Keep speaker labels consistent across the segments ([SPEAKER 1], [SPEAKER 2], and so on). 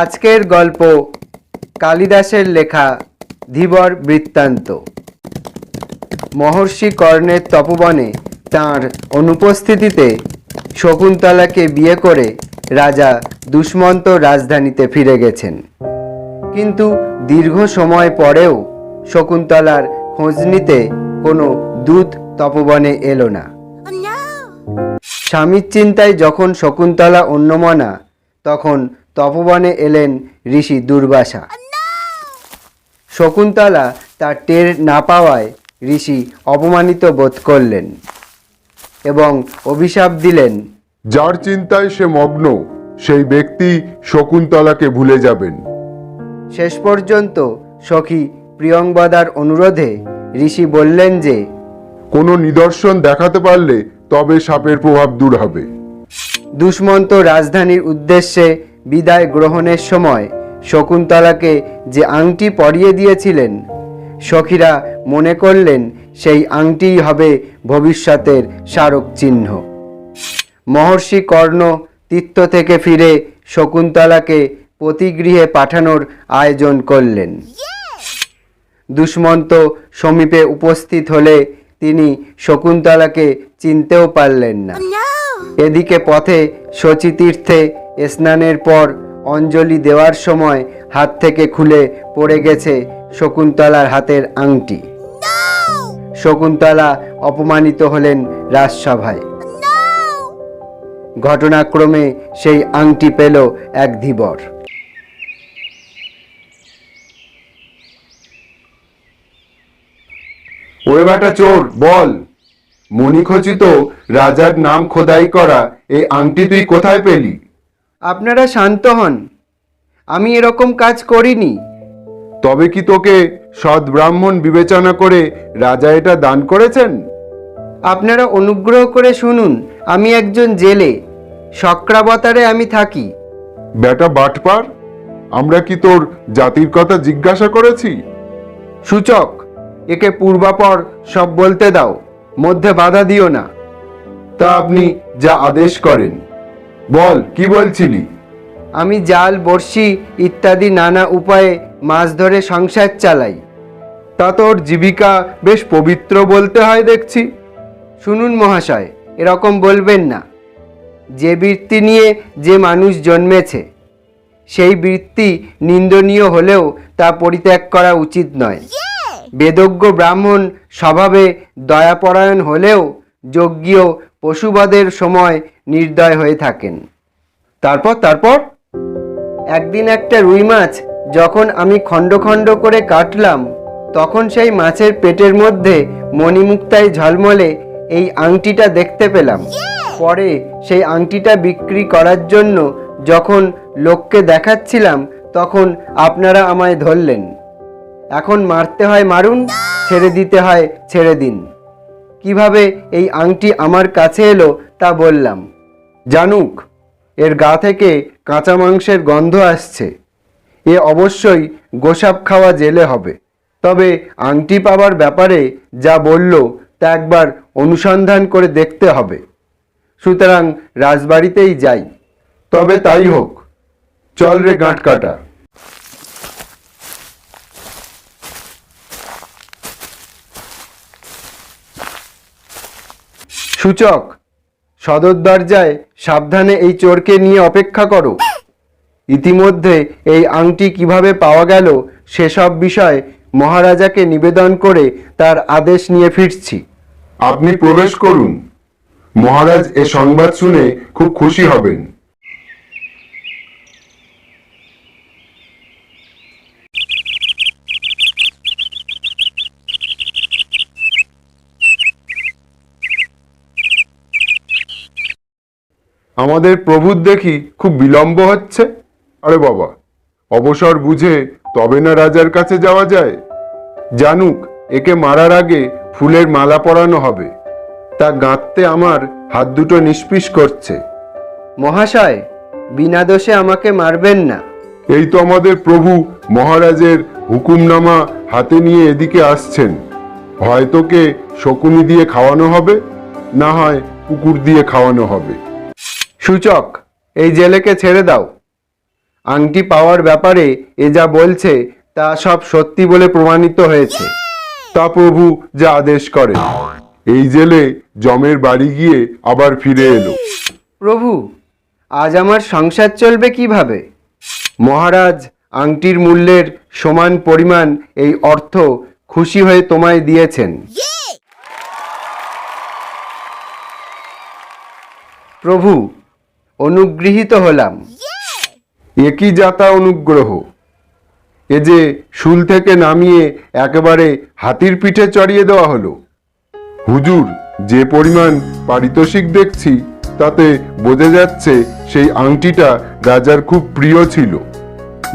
[SPEAKER 1] আজকের গল্প কালিদাসের লেখা ধীবর বৃত্তান্ত। মহর্ষি কর্ণের তপবনে তাঁর অনুপস্থিতিতে শকুন্তলাকে বিয়ে করে রাজা দুষ্মন্ত রাজধানীতে ফিরে গেছেন। কিন্তু দীর্ঘ সময় পরেও শকুন্তলার খোঁজ নিতে কোনো দূত তপবনে এলো না। স্বামীর চিন্তায় যখন শকুন্তলা অন্যমনা তখন তপবনে এলেন ঋষি দুর্বাসা। শকুন্তলা তার টের না পাওয়ায় ঋষি অপমানিত বোধ করলেন এবং অভিশাপ দিলেন।
[SPEAKER 2] যার চিন্তায় সে মগ্ন সেই ব্যক্তি শকুন্তলাকে ভুলে যাবেন।
[SPEAKER 1] শেষ পর্যন্ত সখী প্রিয়ংবদার অনুরোধে ঋষি বললেন যে
[SPEAKER 2] কোনো নিদর্শন দেখাতে পারলে তবে সাপের প্রভাব দূর হবে।
[SPEAKER 1] দুষ্মন্ত রাজধানীর উদ্দেশ্যে বিদায় গ্রহণের সময় শকুন্তলাকে যে আংটি পরিয়ে দিয়েছিলেন, সখীরা মনে করলেন সেই আংটিই হবে ভবিষ্যতের স্মারক চিহ্ন মহর্ষি কর্ণ তীর্থ থেকে ফিরে শকুন্তলাকে পতিগৃহে পাঠানোর আয়োজন করলেন। দুষ্মন্ত সমীপে উপস্থিত হলে তিনি শকুন্তলাকে চিনতেও পারলেন না! এদিকে পথে শচীতীর্থে স্নানের পর অঞ্জলি দেওয়ার সময় হাত থেকে খুলে পড়ে গেছে শকুন্তলার হাতের আংটি। শকুন্তলা অপমানিত হলেন রাজসভায়। ঘটনাক্রমে সেই আংটি পেল এক ধীবর।
[SPEAKER 2] ওরে বেটা চোর, বল। মণিখচিত রাজার নাম খোদাই করা এই আংটি তুই কোথায় পেলি?
[SPEAKER 1] আপনারা শান্ত হন। আমি এরকম কাজ করিনি।
[SPEAKER 2] তবে কি তোকে সৎ ব্রাহ্মণ বিবেচনা করে রাজা এটা দান করেছেন?
[SPEAKER 1] আপনারা অনুগ্রহ করে শুনুন আমি একজন জেলে। শক্রাবতারে আমি থাকি।
[SPEAKER 2] বেটা বাটপার আমরা কি তোর জাতির কথা জিজ্ঞাসা করেছি?
[SPEAKER 1] সূচক একে পূর্বাপর সব বলতে দাও। মধ্যে বাধা দিও না।
[SPEAKER 2] তা আপনি যা আদেশ করেন। বল কি বলছিলি?
[SPEAKER 1] আমি জাল বড়শি ইত্যাদি নানা উপায়ে মাছ ধরে সংসার চালাই।
[SPEAKER 2] তা তোর জীবিকা বেশ পবিত্র বলতে হয় দেখছি।
[SPEAKER 1] শুনুন মহাশয় এরকম বলবেন না। যে বৃত্তি নিয়ে যে মানুষ জন্মেছে সেই বৃত্তি নিন্দনীয় হলেও তা পরিত্যাগ করা উচিত নয়। বেদজ্ঞ ব্রাহ্মণ স্বভাবে দয়াপরায়ণ হলেও যজ্ঞীয় পশুবাদের সময় নির্দয় হয়ে থাকেন। তারপর তারপর? একদিন একটা রুই মাছ যখন আমি খণ্ড খণ্ড করে কাটলাম তখন সেই মাছের পেটের মধ্যে মণিমুক্তায় ঝলমলে এই আংটিটা দেখতে পেলাম। পরে সেই আংটিটা বিক্রি করার জন্য যখন লোককে দেখাচ্ছিলাম তখন আপনারা আমায় ধরলেন। এখন মারতে হয় মারুন, ছেড়ে দিতে হয় ছেড়ে দিন। কীভাবে এই আংটি আমার কাছে এলো তা বললাম। জানুক, এর গা থেকে কাঁচা মাংসের গন্ধ আসছে। এ অবশ্যই গোসাপ খাওয়া জেলে হবে। তবে আংটি পাবার ব্যাপারে যা বলল তা একবার অনুসন্ধান করে দেখতে হবে। সুতরাং রাজবাড়িতেই যাই।
[SPEAKER 2] তবে তাই হোক। চল রে গাঁট
[SPEAKER 1] সূচক, সদর দরজায় সাবধানে এই চোরকে নিয়ে অপেক্ষা করো। ইতিমধ্যে এই আংটি কীভাবে পাওয়া গেল সেসব বিষয় মহারাজাকে নিবেদন করে তার আদেশ নিয়ে ফিরছি।
[SPEAKER 2] আপনি প্রবেশ করুন। মহারাজ এ সংবাদ শুনে খুব খুশি হবেন। আমাদের প্রভুর দেখি খুব বিলম্ব হচ্ছে। আরে বাবা অবসর বুঝে তবে না রাজার কাছে যাওয়া যায়? জানুক একে মারার আগে ফুলের মালা পরানো হবে। তা গাঁততে আমার হাত দুটো নিষ্পিস করছে।
[SPEAKER 1] মহাশয় বিনা দোষে আমাকে মারবেন না।
[SPEAKER 2] এই তো আমাদের প্রভু মহারাজের হুকুমনামা হাতে নিয়ে এদিকে আসছেন। হয় তোকে শকুনি দিয়ে খাওয়ানো হবে না হয় কুকুর দিয়ে খাওয়ানো হবে।
[SPEAKER 1] সূচক এই জেলেকে ছেড়ে দাও। আংটি পাওয়ার ব্যাপারে এ যা বলছে তা সব সত্যি বলে প্রমাণিত হয়েছে।
[SPEAKER 2] তা প্রভু যা আদেশ করে। এই জেলে জমের বাড়ি গিয়ে আবার ফিরে এলো।
[SPEAKER 1] প্রভু আজ আমার সংসার চলবে কীভাবে? মহারাজ আংটির মূল্যের সমান পরিমাণ এই অর্থ খুশি হয়ে তোমায় দিয়েছেন। প্রভু অনুগৃহীত হলাম।
[SPEAKER 2] একই যাতা অনুগ্রহ। এ যে শুল থেকে নামিয়ে একেবারে হাতির পিঠে চড়িয়ে দেওয়া হলো। হুজুর যে পরিমাণ পারিতোষিক দেখছি তাতে বোঝা যাচ্ছে সেই আংটিটা রাজার খুব প্রিয় ছিল।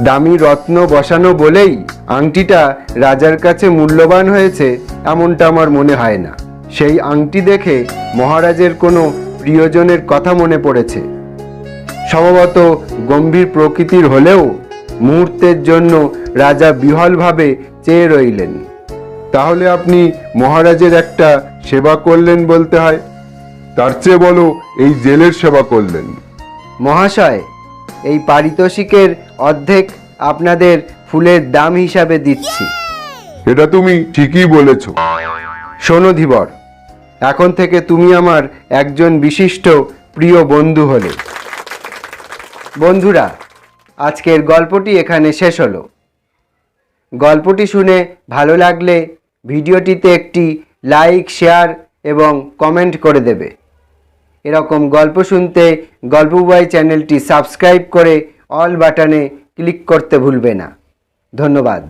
[SPEAKER 1] দামি রত্ন বসানো বলেই আংটিটা রাজার কাছে মূল্যবান হয়েছে এমনটা আমার মনে হয় না। সেই আংটি দেখে মহারাজের কোনো প্রিয়জনের কথা মনে পড়েছে। সম্ভবত গম্ভীর প্রকৃতির হলেও মুহূর্তের জন্য রাজা বিহলভাবে চেয়ে রইলেন।
[SPEAKER 2] তাহলে আপনি মহারাজের একটা সেবা করলেন বলতে হয়? তার চেয়ে বলো এই জেলের সেবা করলেন।
[SPEAKER 1] মহাশয় এই পারিতোষিকের অর্ধেক আপনাদের ফুলের দাম হিসাবে দিচ্ছি।
[SPEAKER 2] এটা তুমি ঠিকই বলেছ।
[SPEAKER 1] শোনো ধীবর এখন থেকে তুমি আমার একজন বিশিষ্ট প্রিয় বন্ধু হলে। বন্ধুরা, আজকের গল্পটি এখানে শেষ হলো। গল্পটি শুনে ভালো লাগলে ভিডিওটিতে একটি লাইক, শেয়ার এবং কমেন্ট করে দেবে। এরকম গল্প শুনতে গল্প বই চ্যানেলটি সাবস্ক্রাইব করে অল বাটনে ক্লিক করতে ভুলবে না। ধন্যবাদ।